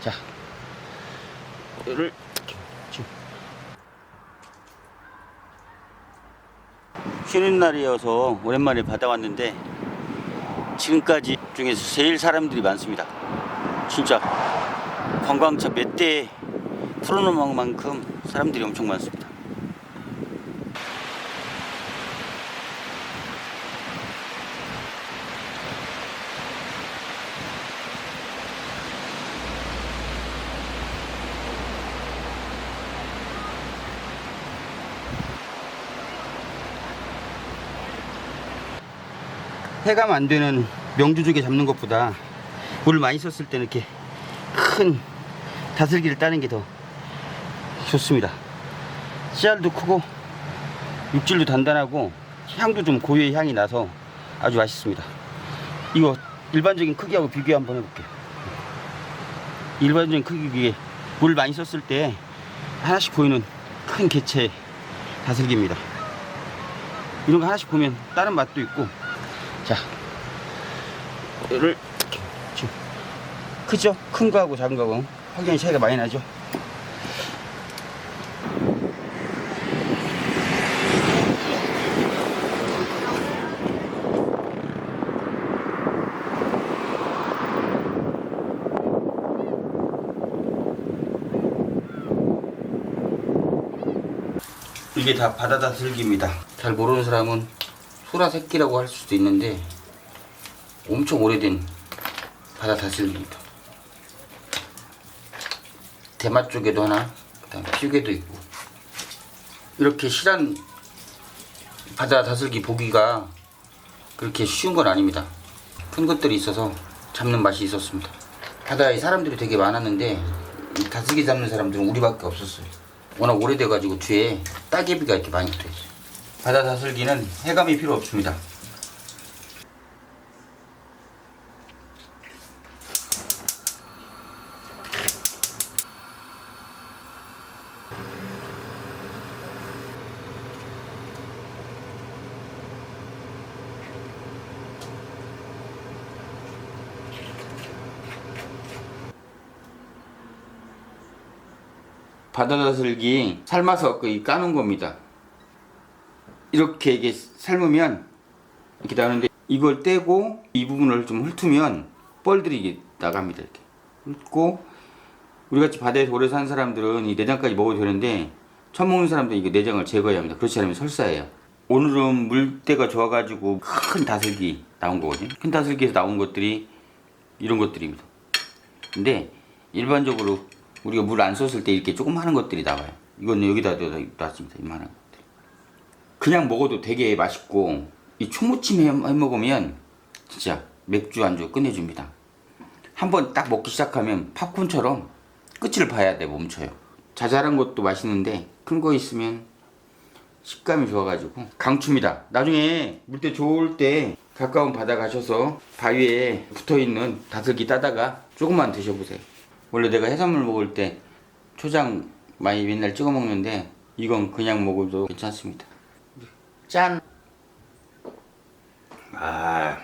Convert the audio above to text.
자, 이를 쉬는 날이어서 오랜만에 바다 왔는데 지금까지 중에서 제일 사람들이 많습니다. 진짜 관광차 몇 대 풀어놓은 만큼 사람들이 엄청 많습니다. 해감 안 되는 명주조개 잡는 것보다 물 많이 썼을 때는 이렇게 큰 다슬기를 따는 게 더 좋습니다. 씨알도 크고 육질도 단단하고 향도 좀 고유의 향이 나서 아주 맛있습니다. 이거 일반적인 크기하고 비교 한번 해볼게요. 일반적인 크기 비에 물 많이 썼을 때 하나씩 보이는 큰 개체 다슬기입니다. 이런 거 하나씩 보면 다른 맛도 있고 자, 이를 지금 크죠? 큰 거하고 작은 거하고 확연히 차이가 많이 나죠? 이게 다 바다 다 슬기입니다. 잘 모르는 사람은 소라 새끼라고 할 수도 있는데 엄청 오래된 바다 다슬기입니다. 대마 쪽에도 하나, 그다음 피우개도 있고 이렇게 실한 바다 다슬기 보기가 그렇게 쉬운 건 아닙니다. 큰 것들이 있어서 잡는 맛이 있었습니다. 바다에 사람들이 되게 많았는데 이 다슬기 잡는 사람들은 우리밖에 없었어요. 워낙 오래돼가지고 뒤에 따개비가 이렇게 많이 붙어있어요. 바다 다슬기는 해감이 필요 없습니다. 바다다슬기 삶아서 그 까는 겁니다. 이렇게 이게 삶으면 이렇게 나오는데 이걸 떼고 이 부분을 좀 훑으면 뻘들이 나갑니다. 이렇게 훑고 우리 같이 바다에서 오래 산 사람들은 이 내장까지 먹어도 되는데 처음 먹는 사람들은 이게 내장을 제거해야 합니다. 그렇지 않으면 설사예요. 오늘은 물때가 좋아가지고 큰 다슬기 나온 거거든요. 큰 다슬기에서 나온 것들이 이런 것들입니다. 근데 일반적으로 우리가 물 안 썼을 때 이렇게 조금 하는 것들이 나와요. 이건 여기다 놨습니다. 이만한. 그냥 먹어도 되게 맛있고 이 초무침 해, 해 먹으면 진짜 맥주 안주 끝내줍니다. 한번 딱 먹기 시작하면 팝콘처럼 끝을 봐야 돼 멈춰요. 자잘한 것도 맛있는데 큰 거 있으면 식감이 좋아가지고 강추입니다. 나중에 물때 좋을 때 가까운 바다 가셔서 바위에 붙어있는 다슬기 따다가 조금만 드셔보세요. 원래 내가 해산물 먹을 때 초장 많이 맨날 찍어 먹는데 이건 그냥 먹어도 괜찮습니다. 짠! 아,